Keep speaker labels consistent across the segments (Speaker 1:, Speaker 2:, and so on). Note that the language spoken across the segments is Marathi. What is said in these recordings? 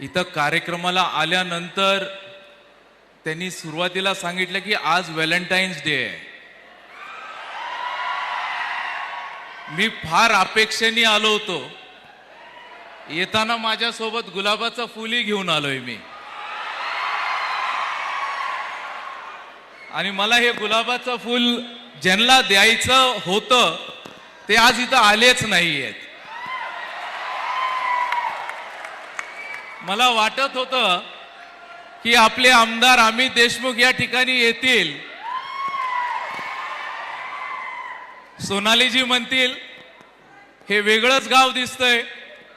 Speaker 1: इथं कार्यक्रमाला आल्यानंतर त्यांनी सुरुवातीला सांगितलं की आज व्हॅलेंटाईन्स डे आहे. मी फार अपेक्षेने आलो होतो. येताना माझ्यासोबत गुलाबाचं फुलही घेऊन आलोय मी. आणि मला हे गुलाबाचं फुल ज्यांना द्यायचं होतं ते आज इथं आलेच नाहीयेत. मला वाटत होतं की आपले आमदार अमित देशमुख या ठिकाणी येतील. सोनालीजी म्हणतील हे वेगळंच गाव दिसतंय.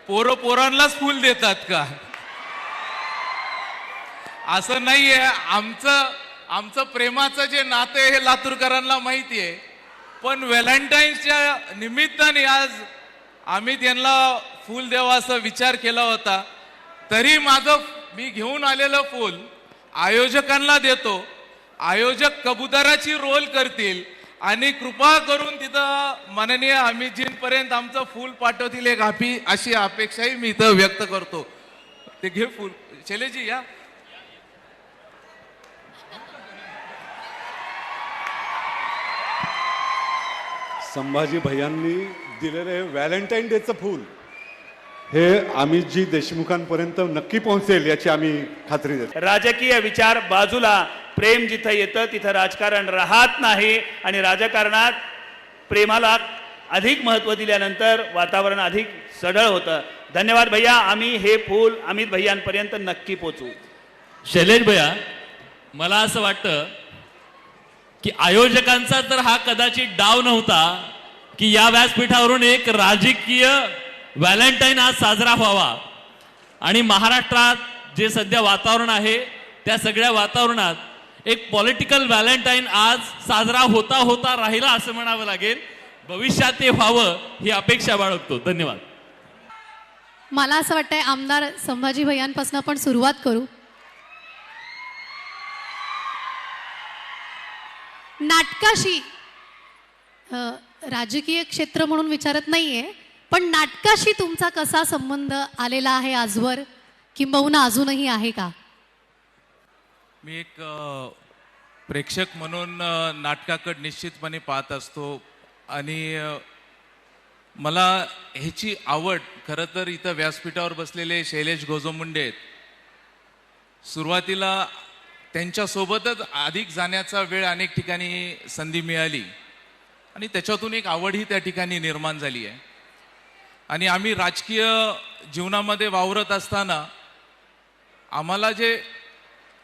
Speaker 1: पोरं पोरांनाच फुल देतात का? असं नाहीये. आमचं आमचं प्रेमाचं जे नातं आहे हे लातूरकरांना माहिती आहे. पण व्हॅलेंटाईन्सच्या निमित्ताने आज अमित यांना फुल द्यावा असा विचार केला होता. तरी माझं मी घेऊन आलेलं फूल आयोजकांना देतो. आयोजक कबुतराची रोल करतील. आणि कृपा करून तिथं माननीय अमितजींपर्यंत आमचं फूल पाठवतील एक आपी अशी अपेक्षाही मी इथं व्यक्त करतो. ते घे फूल. शैलेजी या.
Speaker 2: संभाजी भैयांनी दिलेले हे व्हॅलेंटाईन डेचं फूल. हे अमितजी देशमुखांपर्यंत नक्की पोहोचेल याची आम्ही खात्री देतो.
Speaker 3: राजकीय विचार बाजूला प्रेम जिथं येतं तिथं राजकारण राहत नाही आणि राजकारणात प्रेमाला अधिक महत्त्व दिल्यानंतर वातावरण अधिक सढळ होतं. धन्यवाद भैया आम्ही हे फूल अमित भैयांपर्यंत नक्की पोचवू
Speaker 4: शैलेश भैया मला असं वाटतं की आयोजकांचा तर हा कदाचित डाव नव्हता की या व्यासपीठावरून एक राजकीय व्हॅलेंटाईन आज साजरा व्हावा. आणि महाराष्ट्रात जे सध्या वातावरण आहे त्या सगळ्या वातावरणात एक पॉलिटिकल व्हॅलेंटाईन आज साजरा होता होता राहिला असं म्हणावं लागेल. भविष्यात ते व्हावं ही अपेक्षा बाळगतो. धन्यवाद.
Speaker 5: मला असं वाटतंय आमदार संभाजी भैयांपासून आपण सुरुवात करू. नाटकाशी राजकीय क्षेत्र म्हणून विचारत नाहीये पण नाटकाशी तुमचा कसा संबंध आलेला आहे आजवर? किंबहुना अजूनही आहे का?
Speaker 1: मी एक प्रेक्षक म्हणून अ, नाटकाकडे निश्चितपणे पाहत असतो. आणि मला ह्याची आवड खरं तर इथं व्यासपीठावर बसलेले शैलेश गोजोमुंडे आहेत. सुरुवातीला त्यांच्यासोबतच अधिक जाण्याचा वेळ अनेक ठिकाणी संधी मिळाली. आणि त्याच्यातून एक आवडही त्या ठिकाणी निर्माण झाली आहे. आणि आम्ही राजकीय जीवनामध्ये वावरत असताना आम्हाला जे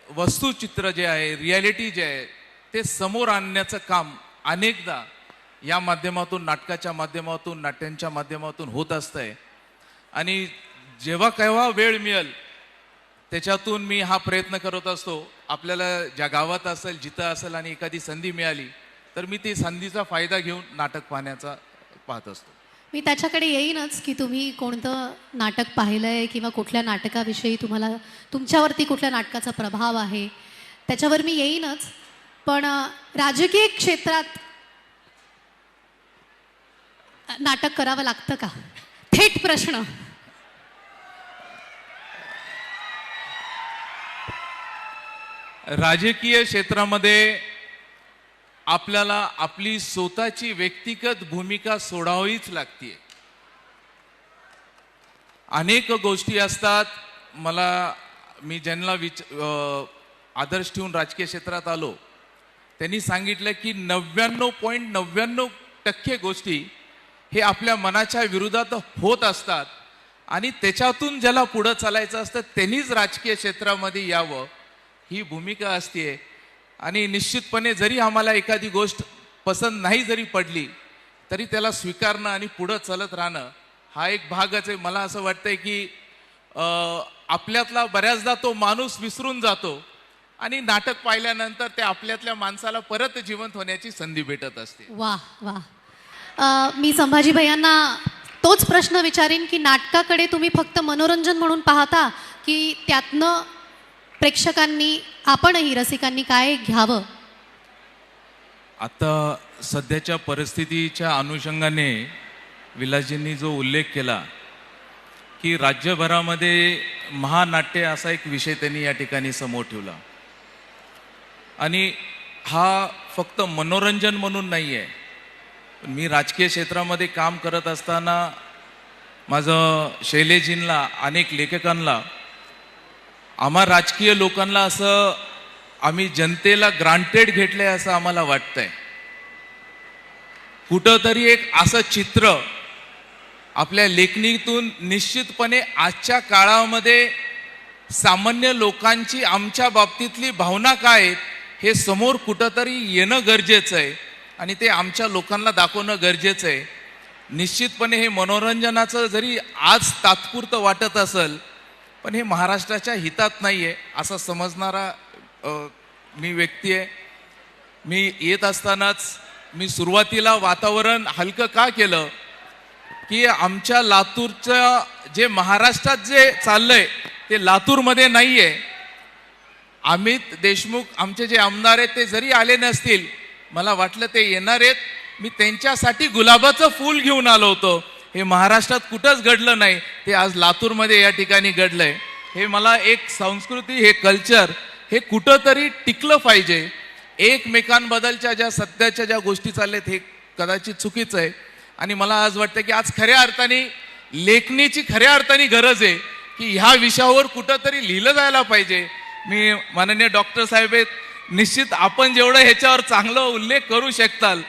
Speaker 1: वस्तुचित्र जे आहे रियालिटी जे आहे ते समोर आणण्याचं काम अनेकदा या माध्यमातून नाटकाच्या माध्यमातून नाट्यांच्या माध्यमातून होत असतं आहे आणि जेव्हा केव्हा वेळ मिळेल त्याच्यातून मी हा प्रयत्न करत असतो आपल्याला ज्या गावात असेल जिथं असेल आणि एखादी संधी मिळाली तर मी ती संधीचा फायदा घेऊन नाटक पाहण्याचा पाहत असतो.
Speaker 5: मी त्याच्याकडे येईनच की तुम्ही कोणतं नाटक पाहिलंय किंवा कुठल्या नाटकाविषयी तुम्हाला तुमच्यावरती कुठल्या नाटकाचा प्रभाव आहे त्याच्यावर मी येईनच. पण राजकीय क्षेत्रात नाटक करावं लागतं का? थेट प्रश्न.
Speaker 1: राजकीय क्षेत्रामध्ये आपल्याला आपली स्वतःची व्यक्तिगत भूमिका सोडावीच लागते अनेक गोष्टी असतात. मला मी ज्यांना विच आदर्श ठेवून राजकीय क्षेत्रात आलो त्यांनी सांगितलं की नव्याण्णव पॉईंट नव्याण्णव टक्के गोष्टी हे आपल्या मनाच्या विरोधात होत असतात आणि त्याच्यातून ज्याला पुढं चालायचं असतं त्यांनीच राजकीय क्षेत्रामध्ये यावं ही भूमिका असते आणि निश्चितपणे जरी आम्हाला एखादी गोष्ट पसंत नाही जरी पडली तरी त्याला स्वीकारणं आणि पुढं चालत राहणं हा एक भागच आहे. मला असं वाटतंय की आपल्यातला बऱ्याचदा तो माणूस विसरून जातो आणि नाटक पाहिल्यानंतर ते आपल्यातल्या माणसाला परत जिवंत होण्याची संधी भेटत असते.
Speaker 5: वा वा मी संभाजी भैयांना तोच प्रश्न विचारीन की नाटकाकडे तुम्ही फक्त मनोरंजन म्हणून पाहता की त्यातनं प्रेक्षकांनी आपणही रसिकांनी काय घ्यावं?
Speaker 1: आता सध्याच्या परिस्थितीच्या अनुषंगाने विलासजींनी जो उल्लेख केला की राज्यभरामध्ये महानाट्य असा एक विषय त्यांनी या ठिकाणी समोर ठेवला. आणि हा फक्त मनोरंजन म्हणून नाही आहे मी राजकीय क्षेत्रामध्ये काम करत असताना माझं शैलेजींना अनेक लेखकांना आम्हा राजकीय लोकांना असं आम्ही जनतेला ग्रांटेड घेतलंय असं आम्हाला वाटतंय. कुठंतरी एक असं चित्र आपल्या लेखणीतून निश्चितपणे आजच्या काळामध्ये सामान्य लोकांची आमच्या बाबतीतली भावना काय आहेत हे समोर कुठंतरी येणं गरजेचं आहे आणि ते आमच्या लोकांना दाखवणं गरजेचं आहे. निश्चितपणे हे मनोरंजनाचं जरी आज तात्पुरतं वाटत असेल पण हे महाराष्ट्राच्या हितात नाही आहे असं समजणारा मी व्यक्ती आहे. मी येत असतानाच मी सुरुवातीला वातावरण हलकं का केलं? की आमच्या लातूरचं जे महाराष्ट्रात जे चाललंय ते लातूरमध्ये नाही आहे अमित देशमुख आमचे जे आमदार आहेत ते जरी आले नसतील मला वाटलं ते येणार आहेत. मी त्यांच्यासाठी गुलाबाचं फूल घेऊन आलो होतो. हे महाराष्ट्रात कुठंच घडलं नाही ते आज लातूरमध्ये या ठिकाणी घडलंय. हे मला एक संस्कृती हे कल्चर हे कुठंतरी टिकलं पाहिजे. एकमेकांबद्दलच्या ज्या सध्याच्या ज्या गोष्टी चालल्यात हे कदाचित चुकीचं आहे. आणि मला आज वाटतं की आज खऱ्या अर्थाने लेखणीची खऱ्या अर्थाने गरज आहे की ह्या विषयावर कुठंतरी लिहिलं जायला पाहिजे. मी माननीय डॉक्टर साहेब आहेत. निश्चित आपण जेवढं ह्याच्यावर चांगलं उल्लेख करू शकताल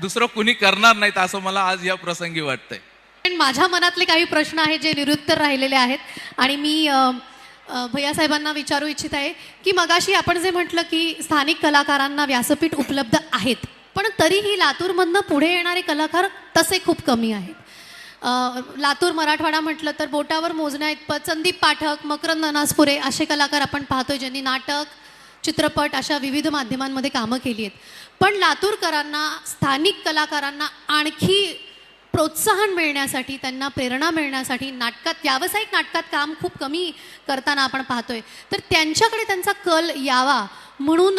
Speaker 1: दुसरं कुणी करणार नाहीत असं मला आज या प्रसंगी वाटतंय.
Speaker 5: पण माझ्या मनातले काही प्रश्न आहेत जे निरुत्तर राहिलेले आहेत. आणि मी अ, भैया साहेबांना विचारू इच्छित आहे की मगाशी आपण जे म्हटलं की स्थानिक कलाकारांना व्यासपीठ उपलब्ध आहेत पण तरीही लातूरमधनं पुढे येणारे कलाकार तसे खूप कमी आहेत. लातूर मराठवाडा म्हटलं तर बोटावर मोजण्या इतपत संदीप पाठक मकरंद अनासपुरे असे कलाकार आपण पाहतोय ज्यांनी नाटक चित्रपट अशा विविध माध्यमांमध्ये कामं केली आहेत. पण लातूरकरांना स्थानिक कलाकारांना आणखी प्रोत्साहन मिळण्यासाठी त्यांना प्रेरणा मिळण्यासाठी नाटकात व्यावसायिक नाटकात काम खूप कमी करताना आपण पाहतोय. तर त्यांच्याकडे त्यांचा कल यावा म्हणून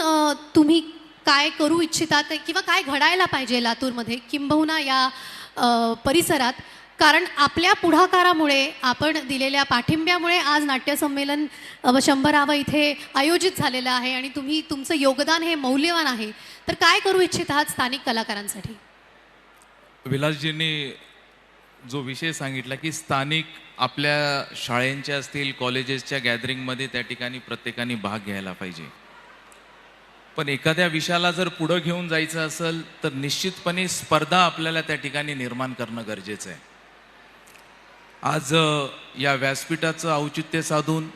Speaker 5: तुम्ही काय करू इच्छितात किंवा काय घडायला पाहिजे लातूरमध्ये किंबहुना या परिसरात? कारण आपल्या पुढाकारामुळे आपण दिलेल्या पाठिंब्यामुळे आज नाट्यसंमेलन शंभरावं इथे आयोजित झालेलं आहे आणि तुम्ही तुमचं योगदान हे मौल्यवान आहे. तर काय करू इच्छित आहात स्थानिक कलाकारांसाठी?
Speaker 1: विलासजींनी जो विषय सांगितला की स्थानिक आपल्या शाळेंच्या असतील कॉलेजेसच्या गॅदरिंगमध्ये त्या ठिकाणी प्रत्येकाने भाग घ्यायला पाहिजे. पण एखाद्या विषयाला जर पुढं घेऊन जायचं असेल तर निश्चितपणे स्पर्धा आपल्याला त्या ठिकाणी निर्माण करणं गरजेचं आहे. आज या व्यासपीठाचं औचित्य साधून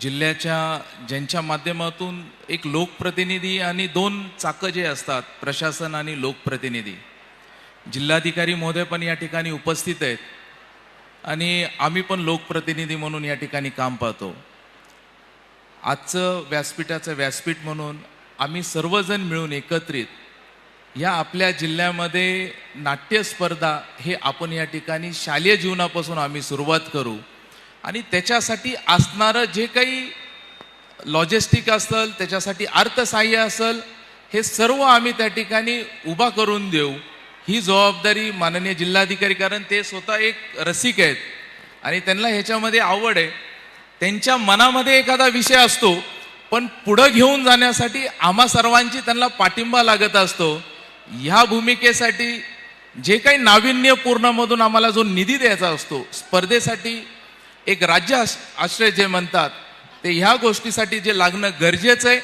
Speaker 1: जिल्ह्याच्या ज्यांच्या माध्यमातून एक लोकप्रतिनिधी आणि दोन चाकं जे असतात प्रशासन आणि लोकप्रतिनिधी जिल्हाधिकारी महोदय पण या ठिकाणी उपस्थित आहेत. आणि आम्ही पण लोकप्रतिनिधी म्हणून या ठिकाणी काम पाहतो. आजचं व्यासपीठाचं व्यासपीठ म्हणून आम्ही सर्वजण मिळून एकत्रित या आपल्या जिल्ह्यामध्ये नाट्यस्पर्धा हे आपण या ठिकाणी शालेय जीवनापासून आम्ही सुरुवात करू. आणि त्याच्यासाठी असणारं जे काही लॉजिस्टिक असेल त्याच्यासाठी अर्थसहाय्य असेल हे सर्व आम्ही त्या ठिकाणी उभा करून देऊ. ही जबाबदारी माननीय जिल्हाधिकारी कारण ते स्वतः एक रसिक आहेत आणि त्यांना ह्याच्यामध्ये आवड आहे. त्यांच्या मनामध्ये एखादा विषय असतो पण पुढं घेऊन जाण्यासाठी आम्हा सर्वांची त्यांना पाठिंबा लागत असतो. ह्या भूमिकेसाठी जे काही नाविन्यपूर्णमधून आम्हाला जो निधी द्यायचा असतो स्पर्धेसाठी एक राज्य आश- आश्रय जे म्हणतात ते ह्या गोष्टीसाठी जे लागणं गरजेचं आहे.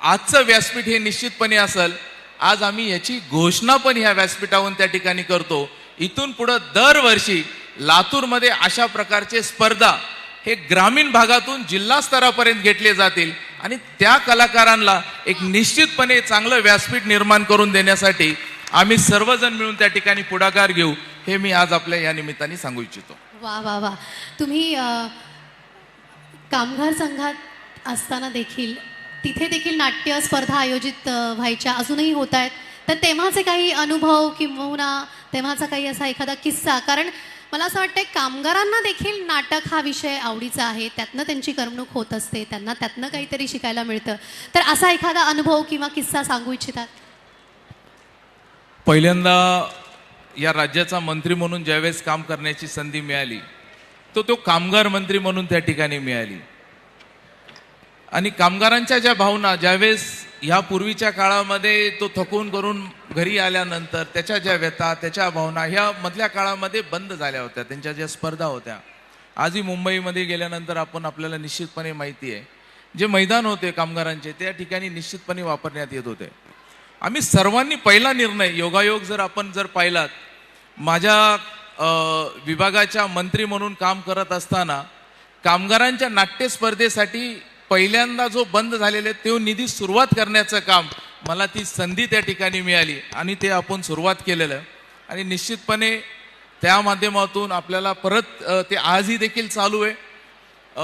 Speaker 1: आजचं व्यासपीठ हे निश्चितपणे असेल आज आम्ही याची घोषणा पण ह्या व्यासपीठावरून त्या ठिकाणी करतो. इथून पुढं दरवर्षी लातूरमध्ये अशा प्रकारचे स्पर्धा हे ग्रामीण भागातून जिल्हा स्तरापर्यंत घेतले जातील आणि त्या कलाकारांना एक निश्चितपणे चांगलं व्यासपीठ निर्माण करून देण्यासाठी आम्ही सर्वजण मिळून त्या ठिकाणी पुढाकार घेऊ हे मी आज आपल्या या निमित्ताने सांगू इच्छितो.
Speaker 5: वा वा वा. तुम्ही कामगार संघात असताना देखील तिथे देखील नाट्य स्पर्धा आयोजित व्हायच्या अजूनही होत आहेत. तर तेव्हाचे काही अनुभव किंबहुना तेव्हाचा काही असा एखादा किस्सा कारण मला असं वाटतं कामगारांना देखील नाटक हा विषय आवडीचा आहे. त्यातनं त्यांची करमणूक होत असते त्यांना त्यातनं काहीतरी शिकायला मिळतं. तर असा एखादा अनुभव किंवा किस्सा सांगू इच्छितात?
Speaker 1: पहिल्यांदा या राज्याचा मंत्री म्हणून ज्यावेळेस काम करण्याची संधी मिळाली तो तो कामगार मंत्री म्हणून त्या ठिकाणी मिळाली. आणि कामगारांच्या ज्या भावना ज्यावेळेस ह्या पूर्वीच्या काळामध्ये तो थकून करून घरी आल्यानंतर त्याच्या ज्या व्यथा त्याच्या भावना ह्या मधल्या काळामध्ये बंद झाल्या होत्या त्यांच्या ज्या स्पर्धा होत्या. आजही मुंबईमध्ये गेल्यानंतर आपण आपल्याला निश्चितपणे माहिती आहे जे मैदान होते कामगारांचे त्या ठिकाणी निश्चितपणे वापरण्यात येत होते. आम्ही सर्वांनी पहिला निर्णय योगायोग जर आपण जर पाहिलात माझ्या विभागाच्या मंत्री म्हणून काम करत असताना कामगारांच्या नाट्य स्पर्धेसाठी पहिल्यांदा जो बंद झालेले तो निधी सुरुवात करण्याचं काम मला ती संधी त्या ठिकाणी मिळाली आणि ते आपण सुरुवात केलेलं. आणि निश्चितपणे त्या माध्यमातून आपल्याला परत ते आजही देखील चालू आहे.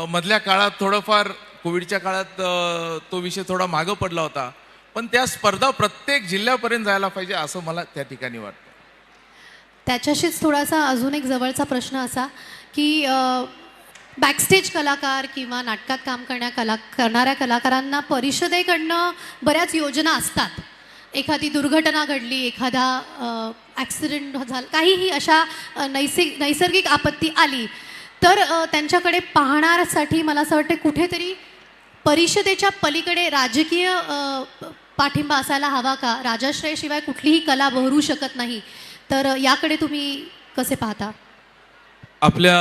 Speaker 1: मधल्या काळात थोडंफार कोविडच्या काळात तो विषय थोडा मागं पडला होता. पण त्या स्पर्धा प्रत्येक जिल्ह्यापर्यंत जायला पाहिजे असं मला त्या ठिकाणी वाटतं.
Speaker 5: त्याच्याशीच थोडासा अजून एक जवळचा प्रश्न असा की बॅकस्टेज कलाकार किंवा नाटकात काम करण्या कला करणाऱ्या कलाकारांना परिषदेकडनं बऱ्याच योजना असतात. एखादी दुर्घटना घडली एखादा ॲक्सिडेंट झाला काहीही अशा नैसिक नैसर्गिक आपत्ती आली तर त्यांच्याकडे पाहण्यासाठी मला असं वाटतं कुठेतरी परिषदेच्या पलीकडे राजकीय पाठिंबा असायला हवा का? राजाश्रयाशिवाय कुठलीही कला बहरू शकत नाही. तर याकडे तुम्ही कसे पाहता?
Speaker 1: आपल्या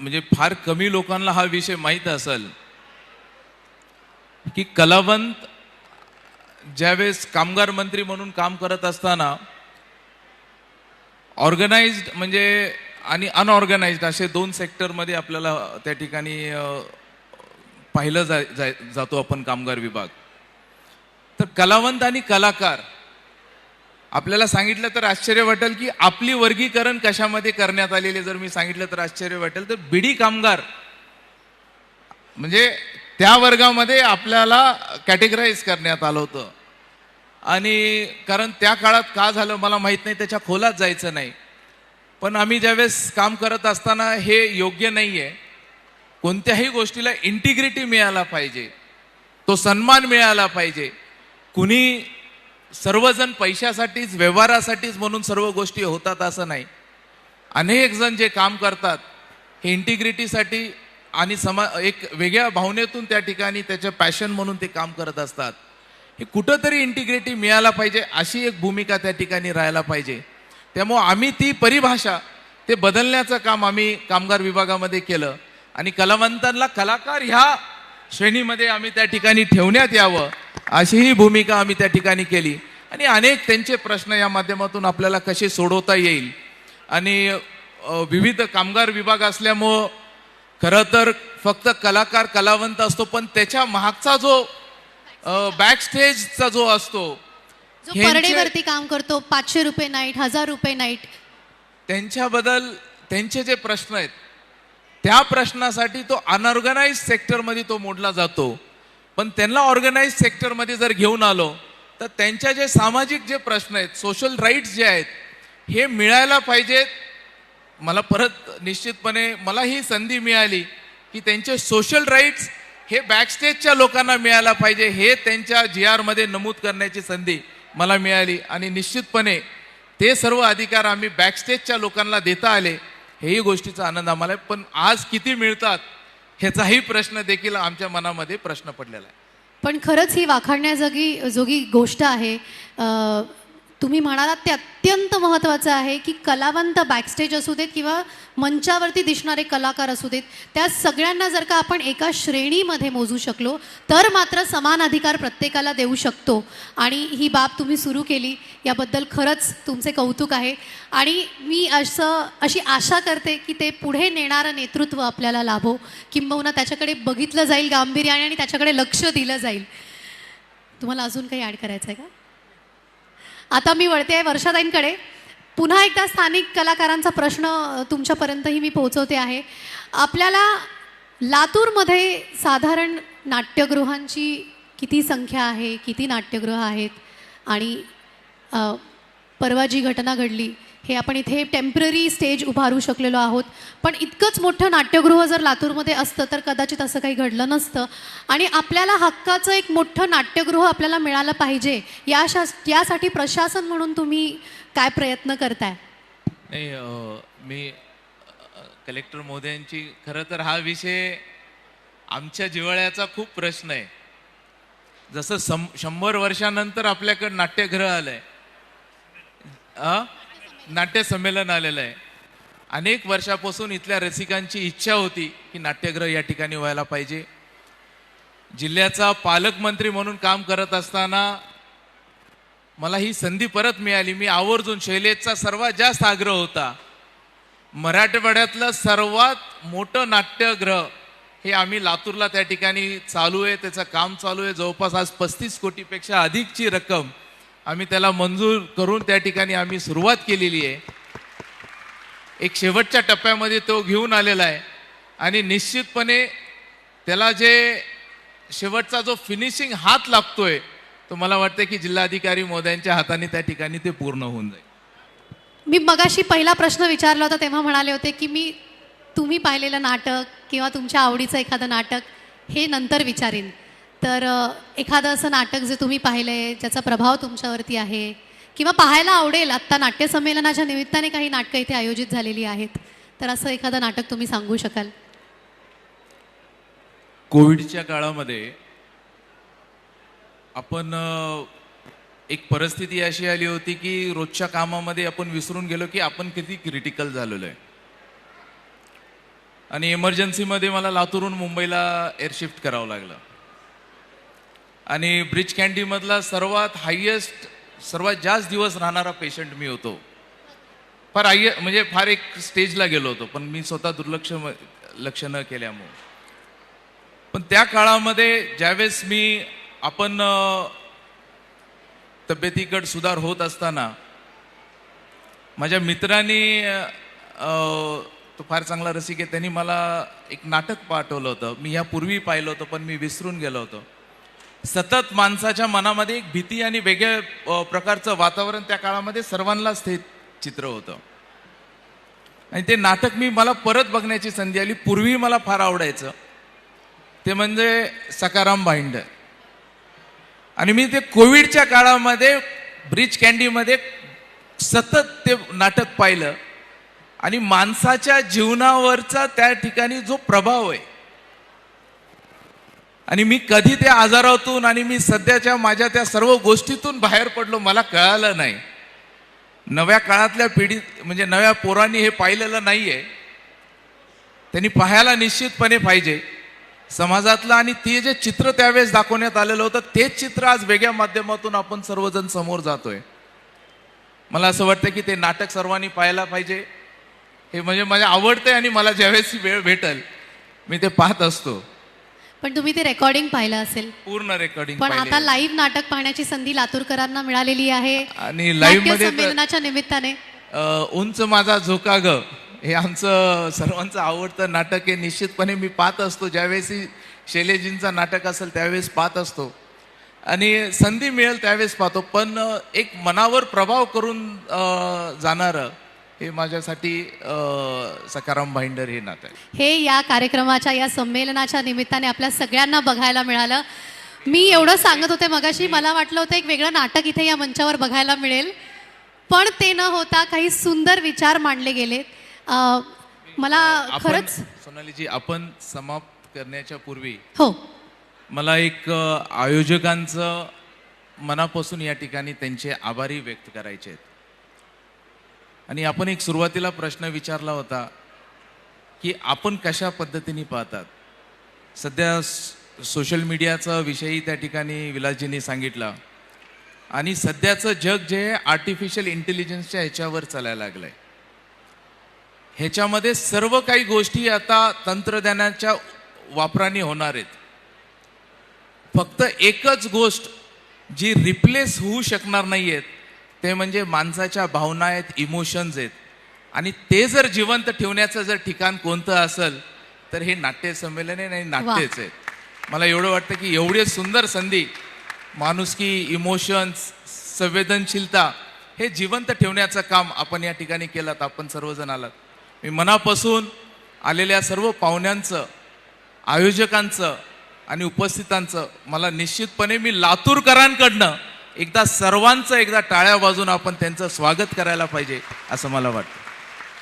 Speaker 1: म्हणजे फार कमी लोकांना हा विषय माहीत असेल की कलावंत ज्यावेळेस कामगार मंत्री म्हणून काम करत असताना ऑर्गनाइज्ड म्हणजे आणि अनऑर्गनाइज्ड असे दोन सेक्टरमध्ये आपल्याला त्या ठिकाणी पाहिलं जा- जातो आपण कामगार विभाग. तर कलावंत आणि कलाकार आपल्याला सांगितलं तर आश्चर्य वाटेल की आपली वर्गीकरण कशामध्ये करण्यात आलेले जर मी सांगितलं तर आश्चर्य वाटेल. तर बिडी कामगार. म्हणजे त्या वर्गामध्ये आपल्याला कॅटेगराईज करण्यात आलं होतं. आणि कारण त्या काळात का झालं मला माहीत नाही त्याच्या खोलात जायचं नाही. पण आम्ही ज्यावेळेस काम करत असताना हे योग्य नाही आहे कोणत्याही गोष्टीला इंटिग्रिटी मिळायला पाहिजे. तो सन्मान मिळाला पाहिजे. कुणी सर्वजण पैशासाठीच व्यवहारासाठीच म्हणून सर्व गोष्टी होतात असं नाही. अनेक जण जे काम करतात हे इंटिग्रिटीसाठी आणि समा एक वेगळ्या भावनेतून त्या ठिकाणी त्याचे पॅशन म्हणून ते काम करत असतात. हे कुठंतरी इंटिग्रिटी मिळायला पाहिजे अशी एक भूमिका त्या ठिकाणी राहायला पाहिजे. त्यामुळं आम्ही ती परिभाषा ते बदलण्याचं काम आम्ही कामगार विभागामध्ये केलं. आणि कलावंतांना कलाकार ह्या श्रेणीमध्ये आम्ही त्या ठिकाणी ठेवण्यात यावं. अशीही भूमिका आम्ही त्या ठिकाणी केली. आणि अनेक त्यांचे प्रश्न या माध्यमातून आपल्याला कसे सोडवता येईल? आणि विविध कामगार विभाग असल्यामुळं खरं तर फक्त कलाकार कलावंत असतो पण त्याच्या मागचा जो बॅक स्टेजचा जो असतो
Speaker 5: जो परडेवरती काम करतो पाचशे रुपये नाईट हजार रुपये नाईट
Speaker 1: त्यांच्याबद्दल त्यांचे जे प्रश्न आहेत त्या प्रश्नासाठी तो अनऑर्गनाइज सेक्टरमध्ये तो मोडला जातो. पण त्यांना ऑर्गनाईज सेक्टरमध्ये जर घेऊन आलो तर त्यांच्या जे सामाजिक जे प्रश्न आहेत सोशल राईट्स जे आहेत हे मिळायला पाहिजेत. मला परत निश्चितपणे मला ही संधी मिळाली की त्यांचे सोशल राईट्स हे बॅकस्टेजच्या लोकांना मिळायला पाहिजे हे त्यांच्या जी आरमध्ये नमूद करण्याची संधी मला मिळाली. आणि निश्चितपणे ते सर्व अधिकार आम्ही बॅकस्टेजच्या लोकांना देता आले हेही गोष्टीचा आनंद आम्हाला आहे. पण आज किती मिळतात ह्याचाही प्रश्न देखील आमच्या मनामध्ये प्रश्न पडलेला आहे.
Speaker 5: पण खरंच ही वाखाणण्याजोगी जोगी गोष्ट आहे. तुम्ही म्हणालात ते अत्यंत महत्त्वाचं आहे की कलावंत बॅकस्टेज असू देत किंवा मंचावरती दिसणारे कलाकार असू देत त्या सगळ्यांना जर का आपण एका श्रेणीमध्ये मोजू शकलो तर मात्र समान अधिकार प्रत्येकाला देऊ शकतो. आणि ही बाब तुम्ही सुरू केली याबद्दल खरंच तुमचे कौतुक आहे. आणि मी असं अशी आशा करते की ते पुढे नेणारं नेतृत्व आपल्याला लाभो. किंबहुना त्याच्याकडे बघितलं जाईल गांभीर्याने आणि त्याच्याकडे लक्ष दिलं जाईल. तुम्हाला अजून काही ॲड करायचं आहे का? आता मी वळते आहे वर्षाताईंकडे. पुन्हा एकदा स्थानिक कलाकारांचा प्रश्न तुमच्यापर्यंतही मी पोहोचवते आहे. आपल्याला लातूरमध्ये साधारण नाट्यगृहांची किती संख्या आहे किती नाट्यगृह आहेत? आणि परवा जी घटना घडली हे आपण इथे टेंपररी स्टेज उभारू शकलेलो आहोत. पण इतकंच मोठं नाट्यगृह जर लातूरमध्ये असतं तर कदाचित असं काही घडलं नसतं. आणि आपल्याला हक्काचं एक मोठं नाट्यगृह आपल्याला मिळालं पाहिजे या शा यासाठी प्रशासन म्हणून तुम्ही काय प्रयत्न करताय?
Speaker 1: नाही मी कलेक्टर महोदयांची खरं तर हा विषय आमच्या जिव्हाळ्याचा खूप प्रश्न आहे. जसं सम शंभर वर्षानंतर आपल्याकडे नाट्यगृह आलंय. आहे नाट्यसंमेलन आलेलं आहे. अनेक वर्षापासून इथल्या रसिकांची इच्छा होती की नाट्यगृह या ठिकाणी व्हायला पाहिजे. जिल्ह्याचा पालकमंत्री म्हणून काम करत असताना मला ही संधी परत मिळाली. मी आवर्जून शैलेशचा सर्वात जास्त आग्रह होता. मराठवाड्यातलं सर्वात मोठं नाट्यगृह हे आम्ही लातूरला त्या ठिकाणी चालू आहे. त्याचं काम चालू आहे. जवळपास आज पस्तीस कोटीपेक्षा अधिकची रक्कम आम्ही त्याला मंजूर करून त्या ठिकाणी आम्ही सुरुवात केलेली आहे. एक शेवटच्या टप्प्यामध्ये तो घेऊन आलेला आहे. आणि निश्चितपणे त्याला जे शेवटचा जो फिनिशिंग हात लागतोय तो मला वाटतं की जिल्हाधिकारी मोद्यांच्या हाताने त्या ठिकाणी ते पूर्ण होऊन जाईल.
Speaker 5: मी मगाशी पहिला प्रश्न विचारला होता तेव्हा म्हणाले होते की मी तुम्ही पाहिलेलं नाटक किंवा तुमच्या आवडीचं एखादं नाटक हे नंतर विचारीन. तर एखादं असं नाटक जे तुम्ही पाहिलं आहे ज्याचा प्रभाव तुमच्यावरती आहे किंवा पाहायला आवडेल आत्ता नाट्यसंमेलनाच्या निमित्ताने काही नाटकं इथे आयोजित झालेली आहेत तर असं एखादं नाटक तुम्ही सांगू शकाल?
Speaker 1: कोविडच्या काळामध्ये आपण एक परिस्थिती अशी आली होती की रोजच्या कामामध्ये आपण विसरून गेलो की आपण किती क्रिटिकल झालेलो आहे. आणि इमर्जन्सीमध्ये मला लातूरहून मुंबईला एअरशिफ्ट करावं लागलं. आणि ब्रिज कॅन्डीमधला सर्वात हायेस्ट सर्वात जास्त दिवस राहणारा पेशंट मी होतो. फार आय म्हणजे फार एक स्टेजला गेलो होतो पण मी स्वतः दुर्लक्ष लक्ष न केल्यामुळे. पण त्या काळामध्ये ज्यावेळेस मी आपण तब्येतीकड सुधार होत असताना माझ्या मित्रांनी तो फार चांगला रसिक आहे त्यांनी मला एक नाटक पाठवलं होतं. मी ह्यापूर्वी पाहिलं होतं पण मी विसरून गेलो होतो. सतत माणसाच्या मनामध्ये एक भीती आणि वेगळ्या प्रकारचं वातावरण त्या काळामध्ये सर्वांनाच ते चित्र होतं. आणि ते नाटक मी मला परत बघण्याची संधी आली. पूर्वी मला फार आवडायचं. ते म्हणजे सकाराम भाईंडर आणि मी ते कोविडच्या काळामध्ये ब्रिज कॅन्डीमध्ये सतत ते नाटक पाहिलं. आणि माणसाच्या जीवनावरचा त्या ठिकाणी जो प्रभाव आहे आणि मी कधी त्या आजारातून आणि मी सध्याच्या माझ्या त्या सर्व गोष्टीतून बाहेर पडलो मला कळालं नाही. नव्या काळातल्या पिढीत म्हणजे नव्या पोरांनी हे पाहिलेलं नाही आहे त्यांनी पाहायला निश्चितपणे पाहिजे. समाजातलं आणि ते जे चित्र त्यावेळेस दाखवण्यात आलेलं होतं तेच चित्र आज वेगळ्या माध्यमातून आपण सर्वजण समोर जातोय. मला असं वाटतं की ते नाटक सर्वांनी पाहायला पाहिजे. हे म्हणजे माझ्या आवडते आणि मला ज्यावेळेस वेळ भेटल मी ते पाहत असतो.
Speaker 5: पण तुम्ही ते रेकॉर्डिंग पाहिलं असेल.
Speaker 1: पूर्ण रेकॉर्डिंग
Speaker 5: पण आता लाईव्ह नाटक पाहण्याची संधी लातूरकरांना मिळालेली आहे.
Speaker 1: आणि लाईव्हमध्ये
Speaker 5: संमेलनाच्या निमित्ताने.
Speaker 1: उंच माझा झोका ग. हे आमचं सर्वांचं आवडतं नाटक आहे. निश्चितपणे मी पाहत असतो. ज्यावेळेस ही शैलेजींचं नाटक असेल त्यावेळेस पाहत असतो. आणि संधी मिळेल त्यावेळेस पाहतो. पण एक मनावर प्रभाव करून जाणारं हे माझ्यासाठी सकाराम भाईंडर हे नाटक आहे.
Speaker 5: हे या कार्यक्रमाच्या या संमेलनाच्या निमित्ताने आपल्या सगळ्यांना बघायला मिळालं. मी एवढं सांगत होते मगाशी मला वाटलं होतं एक वेगळं नाटक इथे या मंचावर बघायला मिळेल. पण ते न होता काही सुंदर विचार मांडले गेले अं, मला खरंच
Speaker 1: सोनालीजी आपण समाप्त करण्याच्या पूर्वी
Speaker 5: हो.
Speaker 1: मला एक आयोजकांचं मनापासून या ठिकाणी त्यांचे आभारी व्यक्त करायचे आहेत. आणि आपण एक सुरुवातीला प्रश्न विचारला होता की आपण कशा पद्धतीने पाहतात? सध्या सोशल मीडियाचा विषयी त्या ठिकाणी विलासजींनी सांगितला. आणि सध्याचं जग जे आहे आर्टिफिशियल इंटेलिजन्सच्या ह्याच्यावर चालायला लागलंय. ह्याच्यामध्ये सर्व काही गोष्टी आता तंत्रज्ञानाच्या वापराने होणार आहेत. फक्त एकच गोष्ट जी रिप्लेस होऊ शकणार नाही आहेत ते म्हणजे माणसाच्या भावना आहेत इमोशन्स आहेत. आणि ते जर जिवंत ठेवण्याचं जर ठिकाण कोणतं असेल तर हे नाट्य संमेलन आहे आणि नाट्यच आहे. मला एवढं वाटतं की एवढी सुंदर संधी माणुसकी इमोशन्स संवेदनशीलता हे जिवंत ठेवण्याचं काम आपण या ठिकाणी केलं आपण सर्वजण आलात. मी मनापासून आलेल्या सर्व पाहुण्यांचं आयोजकांचं आणि उपस्थितांचं मला निश्चितपणे मी लातूरकरांकडनं एकदा सर्वांचं एकदा टाळ्या वाजून आपण त्यांचं स्वागत करायला पाहिजे असं मला वाटतं.